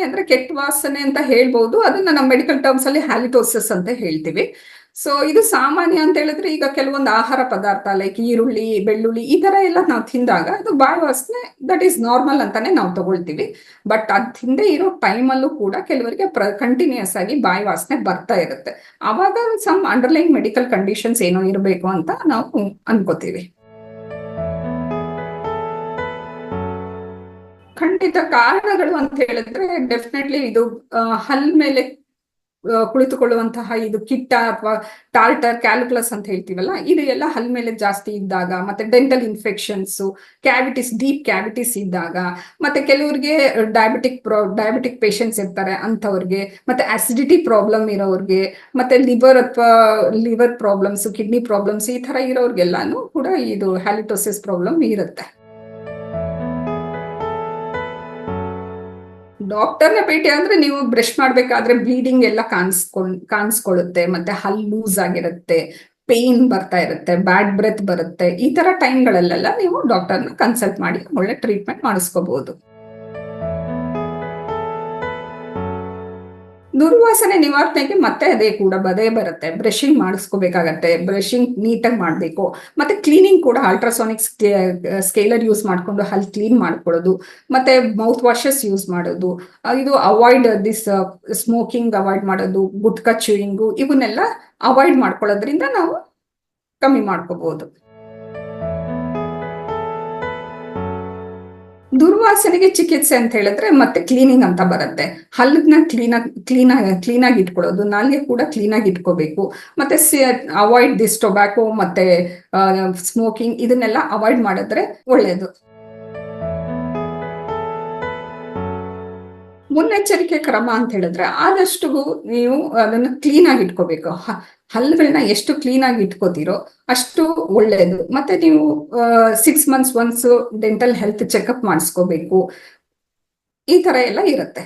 ದುರ್ವಾಸನೆ ಅಂದ್ರೆ ಕೆಟ್ಟ ವಾಸನೆ ಅಂತ ಹೇಳ್ಬೋದು. ಅದನ್ನ ನಮ್ಮ ಮೆಡಿಕಲ್ ಟರ್ಮ್ಸ್ ಅಲ್ಲಿ ಹ್ಯಾಲಿಟೋಸಿಸ್ ಅಂತ ಹೇಳ್ತೀವಿ. ಸೊ ಇದು ಸಾಮಾನ್ಯ ಅಂತ ಹೇಳಿದ್ರೆ ಈಗ ಕೆಲವೊಂದು ಆಹಾರ ಪದಾರ್ಥ ಲೈಕ್ ಈರುಳ್ಳಿ, ಬೆಳ್ಳುಳ್ಳಿ ಈ ತರ ಎಲ್ಲ ನಾವು ತಿಂದಾಗ ಅದು ಬಾಯಿ ವಾಸನೆ ದಟ್ ಈಸ್ ನಾರ್ಮಲ್ ಅಂತಾನೆ ನಾವು ತಗೊಳ್ತೀವಿ. ಬಟ್ ಅದ್ ಹಿಂದೆ ಇರೋ ಟೈಮಲ್ಲೂ ಕೂಡ ಕೆಲವರಿಗೆ ಕಂಟಿನ್ಯೂಸ್ ಆಗಿ ಬಾಯಿ ವಾಸನೆ ಬರ್ತಾ ಇರುತ್ತೆ. ಅವಾಗ ಸಮ್ ಅಂಡರ್ಲೈನ್ ಮೆಡಿಕಲ್ ಕಂಡೀಷನ್ಸ್ ಏನೋ ಇರಬೇಕು ಅಂತ ನಾವು ಅನ್ಕೋತೀವಿ. ಖಂಡಿತ ಕಾರಣಗಳು ಅಂತ ಹೇಳಿದ್ರೆ ಡೆಫಿನೆಟ್ಲಿ ಇದು ಹಲ್ ಮೇಲೆ ಕುಳಿತುಕೊಳ್ಳುವಂತಹ ಇದು ಕಿಟ್ಟ ಅಥವಾ ಟಾರ್ಟರ್ ಕ್ಯಾಲ್ಕುಲಸ್ ಅಂತ ಹೇಳ್ತೀವಲ್ಲ, ಇದು ಎಲ್ಲ ಹಲ್ ಮೇಲೆ ಜಾಸ್ತಿ ಇದ್ದಾಗ, ಮತ್ತೆ dental infections cavities deep cavities ಇದ್ದಾಗ, ಮತ್ತೆ ಕೆಲವರಿಗೆ ಡಯಾಬಿಟಿಕ್ ಪ್ರಾ ಡಯಾಬಿಟಿಕ್ ಪೇಷಂಟ್ಸ್ ಇರ್ತಾರೆ ಅಂಥವ್ರಿಗೆ, ಮತ್ತೆ ಆಸಿಡಿಟಿ ಪ್ರಾಬ್ಲಮ್ ಇರೋರಿಗೆ ಮತ್ತೆ ಲಿವರ್ ಅಥವಾ ಲಿವರ್ ಪ್ರಾಬ್ಲಮ್ಸ್ ಕಿಡ್ನಿ ಪ್ರಾಬ್ಲಮ್ಸ್ ಈ ತರ ಇರೋರ್ಗೆಲ್ಲಾನು ಕೂಡ ಇದು ಹ್ಯಾಲಿಟೋಸಿಸ್ ಪ್ರಾಬ್ಲಮ್ ಇರುತ್ತೆ. ಡಾಕ್ಟರ್ನ ಭೇಟಿ ಅಂದ್ರೆ ನೀವು ಬ್ರಷ್ ಮಾಡ್ಬೇಕಾದ್ರೆ ಬ್ಲೀಡಿಂಗ್ ಎಲ್ಲ ಕಾಣಿಸ್ಕೊಂಡ್ ಕಾಣಿಸ್ಕೊಳ್ಳುತ್ತೆ ಮತ್ತೆ ಹಲ್ ಲೂಸ್ ಆಗಿರುತ್ತೆ ಪೇನ್ ಬರ್ತಾ ಇರುತ್ತೆ ಬ್ಯಾಡ್ ಬ್ರೆತ್ ಬರುತ್ತೆ, ಈ ತರ ಟೈಮ್ಗಳಲ್ಲೆಲ್ಲ ನೀವು ಡಾಕ್ಟರ್ನ ಕನ್ಸಲ್ಟ್ ಮಾಡಿ, ಒಳ್ಳೆ ಟ್ರೀಟ್ಮೆಂಟ್ ಮಾಡಿಸ್ಕೋಬಹುದು ದುರ್ವಾಸನೆ ನಿವಾರಣೆಗೆ ಮತ್ತೆ ಅದೇ ಕೂಡ ಬದೇ ಬರುತ್ತೆ. ಬ್ರಷಿಂಗ್ ಮಾಡಿಸ್ಕೋಬೇಕಾಗತ್ತೆ. ಬ್ರಷಿಂಗ್ ನೀಟಾಗಿ ಮಾಡಬೇಕು. ಮತ್ತೆ ಕ್ಲೀನಿಂಗ್ ಕೂಡ ಅಲ್ಟ್ರಾಸಾನಿಕ್ ಸ್ಕೇಲರ್ ಯೂಸ್ ಮಾಡಿಕೊಂಡು ಅಲ್ಲಿ ಕ್ಲೀನ್ ಮಾಡ್ಕೊಳ್ಳೋದು. ಮತ್ತೆ ಮೌತ್ ವಾಶಸ್ ಯೂಸ್ ಮಾಡೋದು. ಇದು ಅವಾಯ್ಡ್ ದಿಸ್ ಸ್ಮೋಕಿಂಗ್ ಅವಾಯ್ಡ್ ಮಾಡೋದು, ಗುಟ್ಕಾ ಚೂಯಿಂಗು ಇವನ್ನೆಲ್ಲ ಅವಾಯ್ಡ್ ಮಾಡ್ಕೊಳ್ಳೋದ್ರಿಂದ ನಾವು ಕಮ್ಮಿ ಮಾಡ್ಕೋಬಹುದು ದುರ್ವಾಸನೆಗೆ ಚಿಕಿತ್ಸೆ ಅಂತ ಹೇಳಿದ್ರೆ ಮತ್ತೆ ಕ್ಲೀನಿಂಗ್ ಅಂತ ಬರುತ್ತೆ. ಹಲ್ಲನ್ನ ಕ್ಲೀನ್ ಕ್ಲೀನ್ ಕ್ಲೀನ್ ಆಗಿ ಇಟ್ಕೊಳ್ಳೋದು, ನಾಲ್ಗೆ ಕೂಡ ಕ್ಲೀನ್ ಆಗಿ ಇಟ್ಕೋಬೇಕು. ಮತ್ತೆ ಅವಾಯ್ಡ್ ದಿಸ್ ಟೊಬ್ಯಾಕೋ ಮತ್ತೆ ಸ್ಮೋಕಿಂಗ್ ಇದನ್ನೆಲ್ಲ ಅವಾಯ್ಡ್ ಮಾಡಿದ್ರೆ ಒಳ್ಳೇದು. ಮುನ್ನೆಚ್ಚರಿಕೆ ಕ್ರಮ ಅಂತ ಹೇಳಿದ್ರೆ ಆದಷ್ಟು ನೀವು ಅದನ್ನ ಕ್ಲೀನ್ ಆಗಿ ಇಟ್ಕೋಬೇಕು. ಹಲ್ಲುಗಳನ್ನ ಎಷ್ಟು ಕ್ಲೀನ್ ಆಗಿ ಇಟ್ಕೋತೀರೋ ಅಷ್ಟು ಒಳ್ಳೇದು. ಮತ್ತೆ ನೀವು six months once dental health checkup ಮಾಡಿಸ್ಕೋಬೇಕು. ಈ ತರ ಎಲ್ಲ ಇರುತ್ತೆ.